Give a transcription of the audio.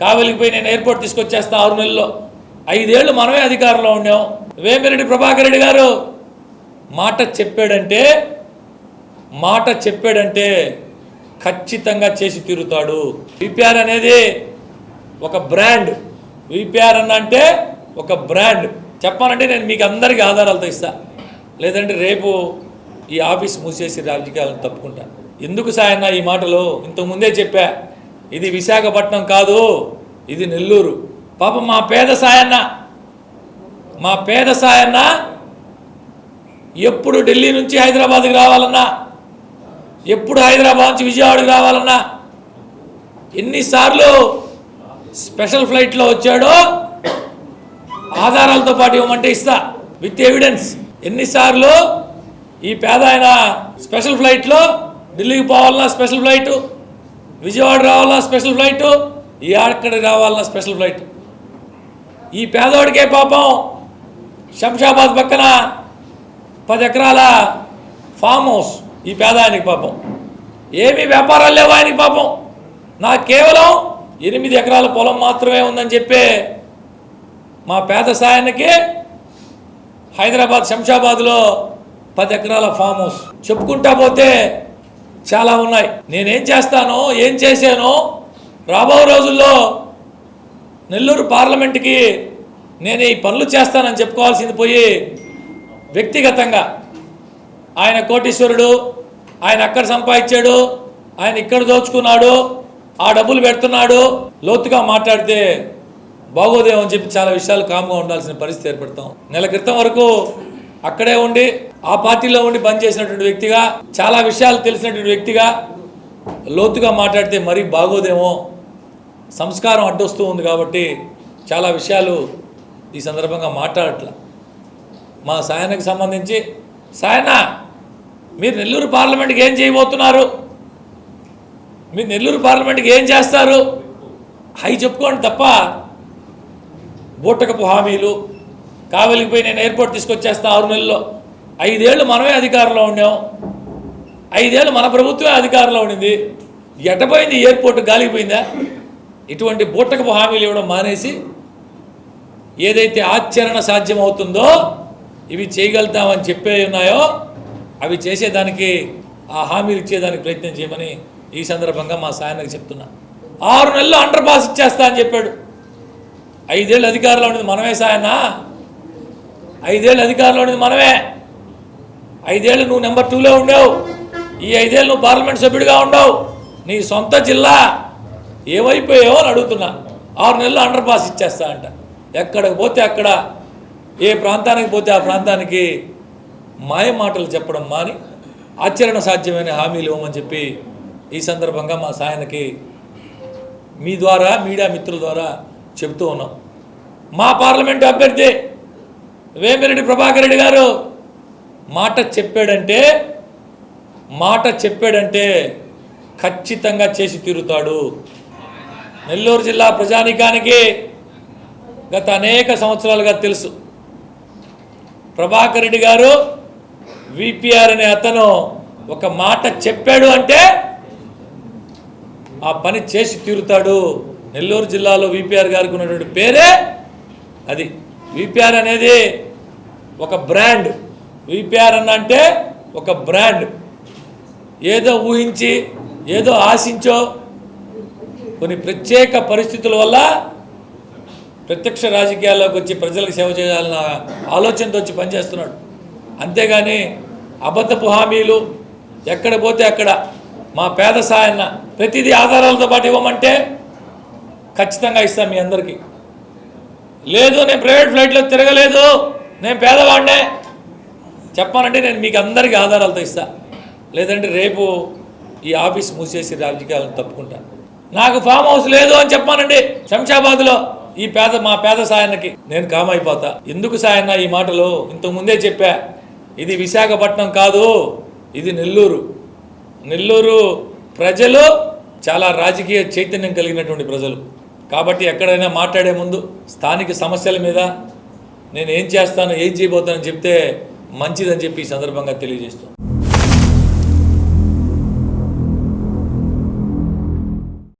కావలికి పోయి నేను ఎయిర్పోర్ట్ తీసుకొచ్చేస్తా ఆరు నెలల్లో. ఐదేళ్ళు మనమే అధికారంలో ఉండాం వేమిరెడ్డి ప్రభాకర్ రెడ్డి గారు మాట చెప్పాడంటే మాట చెప్పాడంటే ఖచ్చితంగా చేసి తీరుతాడు. విపిఆర్ అనేది ఒక బ్రాండ్. విపిఆర్ అన్న అంటే ఒక బ్రాండ్. చెప్పాలంటే నేను మీకు అందరికీ ఆధారాలతో ఇస్తా లేదంటే రేపు ఈ ఆఫీస్ మూసేసి రాజకీయాలను తప్పుకుంటా. ఎందుకు సాయన్న ఈ మాటలు? ఇంతకుముందే చెప్పా. ఇది విశాఖపట్నం కాదు ఇది నెల్లూరు. పాపం మా పేద సాయన్న మా పేద సాయన్న ఎప్పుడు ఢిల్లీ నుంచి హైదరాబాద్కి రావాలన్నా ఎప్పుడు హైదరాబాద్ నుంచి విజయవాడకి రావాలన్నా ఎన్నిసార్లు స్పెషల్ ఫ్లైట్లో వచ్చాడో ఆధారాలతో పాటు ఇవ్వమంటే ఇస్తా విత్ ఎవిడెన్స్. ఎన్నిసార్లు ఈ పేద ఆయన స్పెషల్ ఫ్లైట్లో ఢిల్లీకి పోవాలన్నా స్పెషల్ ఫ్లైటు విజయవాడ రావాలా స్పెషల్ ఫ్లైట్? ఈ అక్కడికి రావాలన్నా స్పెషల్ ఫ్లైట్? ఈ పేదవాడికే పాపం శంషాబాద్ పక్కన పది ఎకరాల ఫామ్ హౌస్. ఈ పేద ఆయనకి పాపం. ఏమీ వ్యాపారాలు లేవు ఆయనకి పాపం. నాకు కేవలం ఎనిమిది ఎకరాల పొలం మాత్రమే ఉందని చెప్పే మా పేద సాయానికి హైదరాబాద్ శంషాబాద్లో పది ఎకరాల ఫామ్ హౌస్. చెప్పుకుంటా పోతే చాలా ఉన్నాయి. నేనేం చేస్తానో ఏం చేశానో రాబో రోజుల్లో నెల్లూరు పార్లమెంట్కి నేను ఈ పనులు చేస్తానని చెప్పుకోవాల్సింది పోయి వ్యక్తిగతంగా ఆయన కోటీశ్వరుడు ఆయన అక్కడ సంపాదించాడు ఆయన ఇక్కడ దోచుకున్నాడు ఆ డబ్బులు పెడుతున్నాడు లోతుగా మాట్లాడితే బాగోదేమో అని చెప్పి చాలా విషయాలు కామ్గా ఉండాల్సిన పరిస్థితి ఏర్పడతాం. నెల క్రితం వరకు అక్కడే ఉండి ఆ పార్టీలో ఉండి పనిచేసినటువంటి వ్యక్తిగా చాలా విషయాలు తెలిసినటువంటి వ్యక్తిగా లోతుగా మాట్లాడితే మరీ బాగోదేమో. సంస్కారం అడ్డొస్తూ ఉంది కాబట్టి చాలా విషయాలు ఈ సందర్భంగా మాట్లాడట్ల. మా సాయనకు సంబంధించి సాయన మీరు నెల్లూరు పార్లమెంట్కి ఏం చేయబోతున్నారు? మీరు నెల్లూరు పార్లమెంట్కి ఏం చేస్తారు? అవి చెప్పుకోండి తప్ప బూటకపు హామీలు కావలికి పోయి నేను ఎయిర్పోర్ట్ తీసుకొచ్చేస్తా ఆరు నెలల్లో. ఐదేళ్ళు మనమే అధికారంలో ఉండాం ఐదేళ్ళు మన ప్రభుత్వమే అధికారంలో ఉండింది. ఎటపోయింది ఎయిర్పోర్ట్ గాలిపోయిందా ఇటువంటి బూటకపు హామీలు ఇవ్వడం మానేసి ఏదైతే ఆచరణ సాధ్యమవుతుందో ఇవి చేయగలుగుతామని చెప్పే ఉన్నాయో అవి చేసేదానికి ఆ హామీలు ఇచ్చేదానికి ప్రయత్నం చేయమని ఈ సందర్భంగా మా సాయనకు చెప్తున్నా. ఆరు నెలలు అండర్ పాస్ ఇచ్చేస్తా అని చెప్పాడు. ఐదేళ్ళు అధికారంలో ఉండేది మనమే సాయనా ఐదేళ్ళు అధికారంలో ఉండేది మనమే. ఐదేళ్ళు నువ్వు నెంబర్ టూలో ఉండవు. ఈ ఐదేళ్ళు నువ్వు పార్లమెంట్ సభ్యుడిగా ఉండవు. నీ సొంత జిల్లా ఏమైపోయావో అని అడుగుతున్నా. ఆరు నెలలు అండర్ పాస్ ఇచ్చేస్తా అంట. ఎక్కడికి పోతే అక్కడ ఏ ప్రాంతానికి పోతే ఆ ప్రాంతానికి మాయ మాటలు చెప్పడం మాని ఆచరణ సాధ్యమైన హామీలు ఇవ్వమని చెప్పి ఈ సందర్భంగా మా సాయనకి మీ ద్వారా మీడియా మిత్రుల ద్వారా చెబుతూ ఉన్నాం. మా పార్లమెంటు అభ్యర్థి వేమిరెడ్డి ప్రభాకర్ రెడ్డి గారు మాట చెప్పాడంటే మాట చెప్పాడంటే ఖచ్చితంగా చేసి తీరుతాడు. నెల్లూరు జిల్లా ప్రజానీకానికి గత అనేక సంవత్సరాలుగా తెలుసు. ప్రభాకర్ రెడ్డి గారు విపిఆర్ అనే అతను ఒక మాట చెప్పాడు అంటే ఆ పని చేసి తీరుతాడు. నెల్లూరు జిల్లాలో విపిఆర్ గారికి ఉన్నటువంటి పేరే అది. విపిఆర్ అనేది ఒక బ్రాండ్. విపిఆర్ అన్న అంటే ఒక బ్రాండ్. ఏదో ఊహించి ఏదో ఆశించో కొన్ని ప్రత్యేక పరిస్థితుల వల్ల ప్రత్యక్ష రాజకీయాల్లోకి వచ్చి ప్రజలకు సేవ చేయాలన్న ఆలోచనతో వచ్చి పనిచేస్తున్నాడు. అంతేగాని అబద్ధపు హామీలు ఎక్కడ పోతే అక్కడ మా పేద సాయన్న ప్రతిదీ ఆధారాలతో పాటు ఇవ్వమంటే ఖచ్చితంగా ఇస్తాను మీ అందరికీ. లేదు నేను ప్రైవేట్ ఫ్లైట్లో తిరగలేదు నేను పేదవాడినే చెప్పానంటే నేను మీకు అందరికీ ఆధారాలతో ఇస్తా. లేదంటే రేపు ఈ ఆఫీస్ మూసేసి రాజకీయాలను తప్పుకుంటా. నాకు ఫామ్ హౌస్ లేదు అని చెప్పానండి శంషాబాద్లో ఈ పేద మా పేద సాయన్నకి నేను కామైపోతా. ఎందుకు సాయన్న ఈ మాటలు? ఇంతకుముందే చెప్పా. ఇది విశాఖపట్నం కాదు ఇది నెల్లూరు. నెల్లూరు ప్రజలు చాలా రాజకీయ చైతన్యం కలిగినటువంటి ప్రజలు. కాబట్టి ఎక్కడైనా మాట్లాడే ముందు స్థానిక సమస్యల మీద నేను ఏం చేస్తాను ఏం చేయబోతానని చెప్తే మంచిదని చెప్పి ఈ సందర్భంగా తెలియజేస్తూ